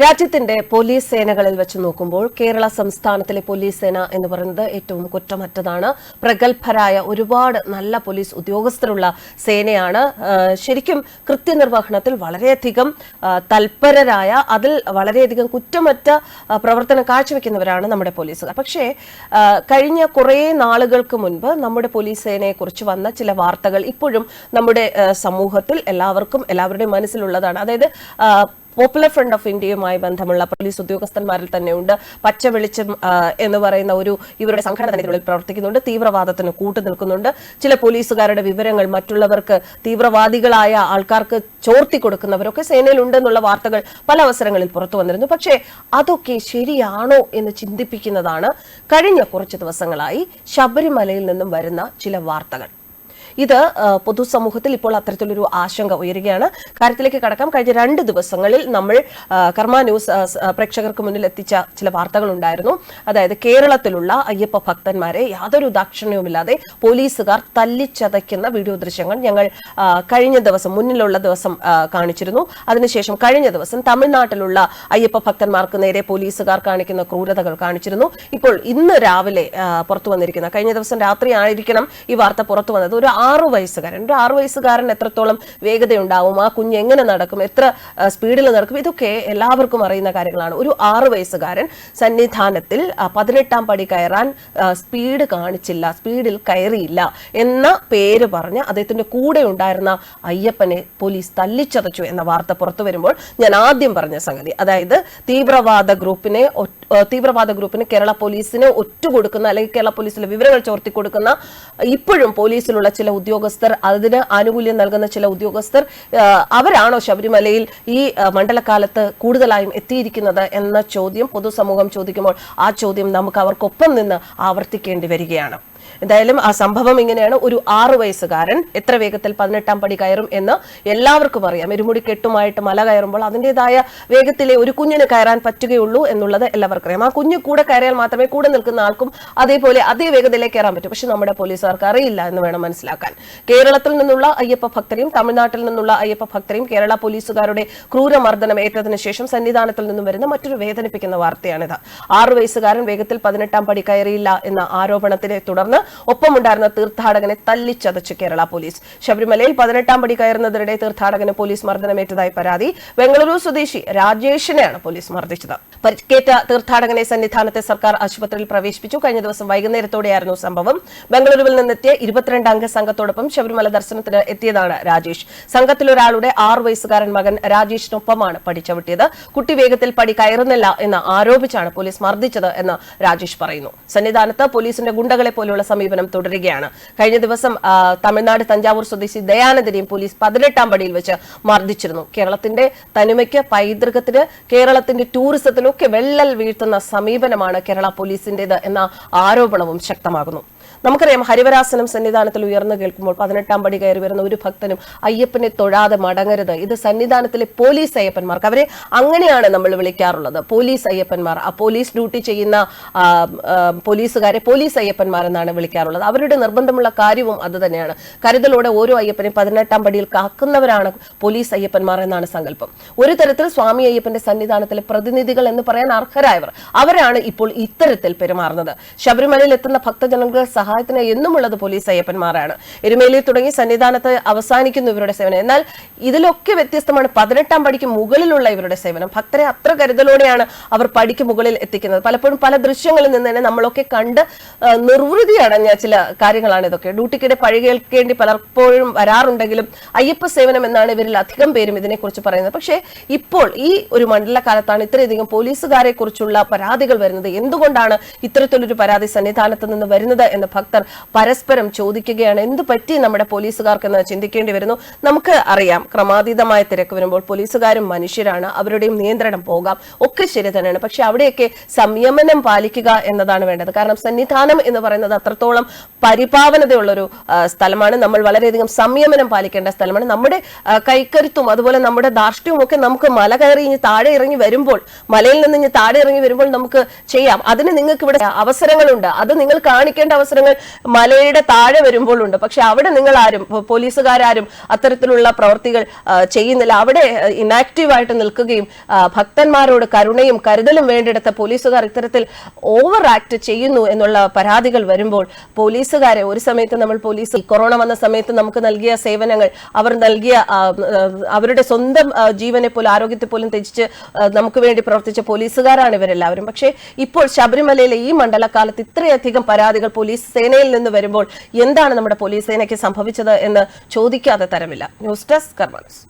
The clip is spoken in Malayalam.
രാജ്യത്തിന്റെ പോലീസ് സേനകളിൽ വെച്ച് നോക്കുമ്പോൾ കേരള സംസ്ഥാനത്തിലെ പോലീസ് സേന എന്ന് പറയുന്നത് ഏറ്റവും കുറ്റമറ്റതാണ്. പ്രഗത്ഭരായ ഒരുപാട് നല്ല പോലീസ് ഉദ്യോഗസ്ഥരുള്ള സേനയാണ്. ശരിക്കും കൃത്യനിർവഹണത്തിൽ വളരെയധികം തൽപരരായ അതിൽ വളരെയധികം കുറ്റമറ്റ പ്രവർത്തനം കാഴ്ചവെക്കുന്നവരാണ് നമ്മുടെ പോലീസുകാർ. പക്ഷേ കഴിഞ്ഞ കുറേ നാളുകൾക്ക് മുൻപ് നമ്മുടെ പോലീസ് സേനയെക്കുറിച്ച് വന്ന ചില വാർത്തകൾ ഇപ്പോഴും നമ്മുടെ സമൂഹത്തിൽ എല്ലാവർക്കും എല്ലാവരുടെയും മനസ്സിലുള്ളതാണ്. അതായത് പോപ്പുലർ ഫ്രണ്ട് ഓഫ് ഇന്ത്യയുമായി ബന്ധമുള്ള പോലീസ് ഉദ്യോഗസ്ഥന്മാരിൽ തന്നെയുണ്ട് പച്ച വെളിച്ചം എന്ന് പറയുന്ന ഒരു ഇവരുടെ സംഘടന തന്നെ ഇതിനുള്ളിൽ പ്രവർത്തിക്കുന്നുണ്ട്. തീവ്രവാദത്തിന് കൂട്ടു നിൽക്കുന്നുണ്ട്. ചില പോലീസുകാരുടെ വിവരങ്ങൾ മറ്റുള്ളവർക്ക് തീവ്രവാദികളായ ആൾക്കാർക്ക് ചോർത്തി കൊടുക്കുന്നവരൊക്കെ സേനയിലുണ്ടെന്നുള്ള വാർത്തകൾ പല അവസരങ്ങളിൽ പുറത്തു വന്നിരുന്നു. പക്ഷേ അതൊക്കെ ശരിയാണോ എന്ന് ചിന്തിപ്പിക്കുന്നതാണ് കഴിഞ്ഞ കുറച്ച് ദിവസങ്ങളായി ശബരിമലയിൽ നിന്നും വരുന്ന ചില വാർത്തകൾ. ഇത് പൊതുസമൂഹത്തിൽ ഇപ്പോൾ അത്തരത്തിലൊരു ആശങ്ക ഉയരുകയാണ്. കാര്യത്തിലേക്ക് കടക്കാം. കഴിഞ്ഞ രണ്ട് ദിവസങ്ങളിൽ നമ്മൾ കർമ്മ ന്യൂസ് പ്രേക്ഷകർക്ക് മുന്നിൽ എത്തിച്ച ചില വാർത്തകൾ ഉണ്ടായിരുന്നു അതായത് കേരളത്തിലുള്ള അയ്യപ്പ ഭക്തന്മാരെ യാതൊരു ദാക്ഷിണ്യവുമില്ലാതെ പോലീസുകാർ തല്ലിച്ചതയ്ക്കുന്ന വീഡിയോ ദൃശ്യങ്ങൾ ഞങ്ങൾ കഴിഞ്ഞ ദിവസം മുന്നിലുള്ള ദിവസം കാണിച്ചിരുന്നു. അതിനുശേഷം കഴിഞ്ഞ ദിവസം തമിഴ്നാട്ടിലുള്ള അയ്യപ്പ ഭക്തന്മാർക്ക് നേരെ പോലീസുകാർ കാണിക്കുന്ന ക്രൂരതകൾ കാണിച്ചിരുന്നു. ഇപ്പോൾ ഇന്ന് രാവിലെ പുറത്തു വന്നിരിക്കുന്ന കഴിഞ്ഞ ദിവസം രാത്രി ആയിരിക്കണം ഈ വാർത്ത പുറത്തു വന്നത്. ഒരു ആറു വയസ്സുകാരൻ. ഒരു ആറു വയസ്സുകാരൻ എത്രത്തോളം വേഗതയുണ്ടാവും ആ കുഞ്ഞ് എങ്ങനെ നടക്കും എത്ര സ്പീഡിൽ നടക്കും ഇതൊക്കെ എല്ലാവർക്കും അറിയുന്ന കാര്യങ്ങളാണ്. ഒരു ആറു വയസ്സുകാരൻ സന്നിധാനത്തിൽ പതിനെട്ടാം പടി കയറാൻ സ്പീഡ് കാണിച്ചില്ല സ്പീഡിൽ കയറിയില്ല എന്ന പേര് പറഞ്ഞ് അദ്ദേഹത്തിന്റെ കൂടെ ഉണ്ടായിരുന്ന അയ്യപ്പനെ പോലീസ് തല്ലിച്ചതച്ചു എന്ന വാർത്ത പുറത്തു വരുമ്പോൾ ഞാൻ ആദ്യം പറഞ്ഞ സംഗതി അതായത് തീവ്രവാദ ഗ്രൂപ്പിനെ തീവ്രവാദ ഗ്രൂപ്പിന് കേരള പോലീസിന് ഒറ്റുകൊടുക്കുന്ന അല്ലെങ്കിൽ കേരള പോലീസിലെ വിവരങ്ങൾ ചോർത്തി കൊടുക്കുന്ന ഇപ്പോഴും പോലീസിലുള്ള ചില ഉദ്യോഗസ്ഥർ അതിന് ആനുകൂല്യം നൽകുന്ന ചില ഉദ്യോഗസ്ഥർ അവരാണോ ശബരിമലയിൽ ഈ മണ്ഡലകാലത്ത് കൂടുതലായും എത്തിയിരിക്കുന്നത് എന്ന ചോദ്യം പൊതുസമൂഹം ചോദിക്കുമ്പോൾ ആ ചോദ്യം നമുക്ക് അവർക്കൊപ്പം നിന്ന് ആവർത്തിക്കേണ്ടി വരികയാണ്. എന്തായാലും ആ സംഭവം ഇങ്ങനെയാണ്. ഒരു ആറു വയസ്സുകാരൻ എത്ര വേഗത്തിൽ പതിനെട്ടാം പടി കയറും എന്ന് എല്ലാവർക്കും അറിയാം. ഇരുമുടി കെട്ടുമായിട്ട് മല കയറുമ്പോൾ അതിന്റെതായ വേഗത്തിലെ ഒരു കുഞ്ഞിന് കയറാൻ പറ്റുകയുള്ളൂ എന്നുള്ളത് എല്ലാവർക്കും അറിയാം. ആ കുഞ്ഞ് കൂടെ കയറിയാൽ മാത്രമേ കൂടെ നിൽക്കുന്ന ആൾക്കും അതേപോലെ അതേ വേഗതയിലേക്ക് കയറാൻ പറ്റൂ. പക്ഷെ നമ്മുടെ പോലീസുകാർക്ക് അറിയില്ല എന്ന് വേണം മനസ്സിലാക്കാൻ. കേരളത്തിൽ നിന്നുള്ള അയ്യപ്പ ഭക്തരെയും തമിഴ്നാട്ടിൽ നിന്നുള്ള അയ്യപ്പ ഭക്തരെയും കേരള പോലീസുകാരുടെ ക്രൂരമർദ്ദനം ഏറ്റതിനു ശേഷം സന്നിധാനത്തിൽ നിന്നും വരുന്ന മറ്റൊരു വേദനിപ്പിക്കുന്ന വാർത്തയാണിത്. ആറു വയസ്സുകാരൻ വേഗത്തിൽ പതിനെട്ടാം പടി കയറിയില്ല എന്ന ആരോപണത്തിനെ തുടർന്ന് ഒപ്പമുണ്ടായിരുന്ന തീർത്ഥാടകനെ തല്ലിച്ചതച്ചു കേരള പോലീസ്. ശബരിമലയിൽ പതിനെട്ടാം പടി കയറുന്നതിനിടെ തീർത്ഥാടകന് പോലീസ് മർദ്ദനമേറ്റതായി പരാതി. ബംഗളൂരു സ്വദേശി രാജേഷിനെയാണ് പോലീസ് മർദ്ദിച്ചത്. പരിക്കേറ്റ തീർത്ഥാടകനെ സന്നിധാനത്തെ സർക്കാർ ആശുപത്രിയിൽ പ്രവേശിപ്പിച്ചു. കഴിഞ്ഞ ദിവസം വൈകുന്നേരത്തോടെയായിരുന്നു സംഭവം. ബംഗളൂരുവിൽ നിന്നെത്തിയ ഇരുപത്തിരണ്ട് അംഗ സംഘത്തോടൊപ്പം ശബരിമല ദർശനത്തിന് എത്തിയതാണ് രാജേഷ്. സംഘത്തിലൊരാളുടെ ആറു വയസ്സുകാരൻ മകൻ രാജേഷിനൊപ്പമാണ് പഠിച്ചവിട്ടിയത് ചവിട്ടിയത്. കുട്ടി വേഗത്തിൽ പടി കയറുന്നില്ല എന്ന് ആരോപിച്ചാണ് പോലീസ് മർദ്ദിച്ചത് എന്ന് രാജേഷ് പറയുന്നു. സന്നിധാനത്ത് പോലീസിന്റെ ഗുണ്ടകളെ പോലെയുള്ള സമീപനം തുടരുകയാണ്. കഴിഞ്ഞ ദിവസം തമിഴ്നാട് തഞ്ചാവൂർ സ്വദേശി ദയാനന്ദനെയും പോലീസ് പതിനെട്ടാം പടിയിൽ വെച്ച് മർദ്ദിച്ചിരുന്നു. കേരളത്തിന്റെ തനിമയ്ക്ക് പൈതൃകത്തിന് കേരളത്തിന്റെ ടൂറിസത്തിനൊക്കെ വെള്ളൽ വീഴ്ത്തുന്ന സമീപനമാണ് കേരള പോലീസിന്റേത് എന്ന ആരോപണവും ശക്തമാകുന്നു. നമുക്കറിയാം ഹരിവരാസനം സന്നിധാനത്തിൽ ഉയർന്നു കേൾക്കുമ്പോൾ പതിനെട്ടാം പടി കയറി വരുന്ന ഒരു ഭക്തനും അയ്യപ്പനെ തൊഴാതെ മടങ്ങരുത്. ഇത് സന്നിധാനത്തിലെ പോലീസ് അയ്യപ്പന്മാർക്ക്. അവരെ അങ്ങനെയാണ് നമ്മൾ വിളിക്കാറുള്ളത്. പോലീസ് അയ്യപ്പന്മാർ. ആ പോലീസ് ഡ്യൂട്ടി ചെയ്യുന്ന പോലീസുകാരെ പോലീസ് അയ്യപ്പന്മാർ എന്നാണ് വിളിക്കാറുള്ളത്. അവരുടെ നിർബന്ധമുള്ള കാര്യവും അത് തന്നെയാണ്. കരുതലോടെ ഓരോ അയ്യപ്പനെ പതിനെട്ടാം പടിയിൽ കാക്കുന്നവരാണ് പോലീസ് അയ്യപ്പന്മാർ എന്നാണ് സങ്കല്പം. ഒരു തരത്തിൽ സ്വാമി അയ്യപ്പന്റെ സന്നിധാനത്തിലെ പ്രതിനിധികൾ എന്ന് പറയാൻ അർഹരായവർ. അവരാണ് ഇപ്പോൾ ഇത്തരത്തിൽ പെരുമാറുന്നത്. ശബരിമലയിൽ എത്തുന്ന ഭക്തജനങ്ങൾക്ക് സഹായത്തിന് എന്നുമുള്ളത് പോലീസ് അയ്യപ്പന്മാരാണ്. എരുമേലിയിൽ തുടങ്ങി സന്നിധാനത്ത് അവസാനിക്കുന്നു ഇവരുടെ സേവനം. എന്നാൽ ഇതിലൊക്കെ വ്യത്യസ്തമാണ് പതിനെട്ടാം പടിക്ക് മുകളിലുള്ള ഇവരുടെ സേവനം. ഭക്തരെ അത്ര കരുതലോടെയാണ് അവർ പടിക്ക് മുകളിൽ എത്തിക്കുന്നത്. പലപ്പോഴും പല ദൃശ്യങ്ങളിൽ നിന്ന് തന്നെ നമ്മളൊക്കെ കണ്ട് നിർവൃതി അടഞ്ഞ ചില കാര്യങ്ങളാണ് ഇതൊക്കെ. ഡ്യൂട്ടിക്കിടെ പഴി കേൾക്കേണ്ടി പലപ്പോഴും വരാറുണ്ടെങ്കിലും അയ്യപ്പ സേവനം എന്നാണ് ഇവരിൽ അധികം പേരും ഇതിനെക്കുറിച്ച് പറയുന്നത്. പക്ഷേ ഇപ്പോൾ ഈ ഒരു മണ്ഡലകാലത്താണ് ഇത്രയധികം പോലീസുകാരെ കുറിച്ചുള്ള പരാതികൾ വരുന്നത്. എന്തുകൊണ്ടാണ് ഇത്തരത്തിലൊരു പരാതി സന്നിധാനത്ത് നിന്ന് വരുന്നത് എന്ന് ഭക്തർ പരസ്പരം ചോദിക്കുകയാണ് എന്ത് പറ്റി നമ്മുടെ പോലീസുകാർക്കെന്ന് ചിന്തിക്കേണ്ടി വരുന്നു. നമുക്ക് അറിയാം. ക്രമാതീതമായ തിരക്ക് വരുമ്പോൾ പോലീസുകാരും മനുഷ്യരാണ്. അവരുടെയും നിയന്ത്രണം പോകാം. ഒക്കെ ശരി തന്നെയാണ്. പക്ഷെ അവിടെയൊക്കെ സംയമനം പാലിക്കുക എന്നതാണ് വേണ്ടത്. കാരണം സന്നിധാനം എന്ന് പറയുന്നത് അത്രത്തോളം പരിപാവനതയുള്ളൊരു സ്ഥലമാണ്. നമ്മൾ വളരെയധികം സംയമനം പാലിക്കേണ്ട സ്ഥലമാണ്. നമ്മുടെ കൈക്കരുത്തും അതുപോലെ നമ്മുടെ ധാർഷ്ട്യവും ഒക്കെ നമുക്ക് മല കയറി ഇനി താഴെ ഇറങ്ങി വരുമ്പോൾ മലയിൽ നിന്ന് ഇനി താഴെ ഇറങ്ങി വരുമ്പോൾ നമുക്ക് ചെയ്യാം. അതിന് നിങ്ങൾക്ക് ഇവിടെ അവസരങ്ങളുണ്ട്. അത് നിങ്ങൾ കാണിക്കേണ്ട അവസരങ്ങൾ പ്രശ്നങ്ങൾ മലയുടെ താഴെ വരുമ്പോൾ ഉണ്ട്. പക്ഷെ അവിടെ നിങ്ങൾ ആരും പോലീസുകാരും അത്തരത്തിലുള്ള പ്രവർത്തികൾ ചെയ്യുന്നില്ല. അവിടെ ഇനാക്റ്റീവായിട്ട് നിൽക്കുകയും ഭക്തന്മാരോട് കരുണയും കരുതലും വേണ്ടിടത്ത പോലീസുകാർ ഇത്തരത്തിൽ ഓവർ ആക്ട് ചെയ്യുന്നു എന്നുള്ള പരാതികൾ വരുമ്പോൾ പോലീസുകാരെ ഒരു സമയത്ത് നമ്മൾ പോലീസ് കൊറോണ വന്ന സമയത്ത് നമുക്ക് നൽകിയ സേവനങ്ങൾ അവർ നൽകിയ അവരുടെ സ്വന്തം ജീവനെ പോലും ആരോഗ്യത്തെ പോലും ത്യജിച്ച് നമുക്ക് വേണ്ടി പ്രവർത്തിച്ച പോലീസുകാരാണ് ഇവരെല്ലാവരും. പക്ഷേ ഇപ്പോൾ ശബരിമലയിലെ ഈ മണ്ഡലകാലത്ത് ഇത്രയധികം പരാതികൾ പോലീസ് സേനയിൽ നിന്ന് വരുമ്പോൾ എന്താണ് നമ്മുടെ പോലീസ് സേനയ്ക്ക് സംഭവിച്ചത് എന്ന് ചോദിക്കാതെ തരമില്ല. News desk Karma news.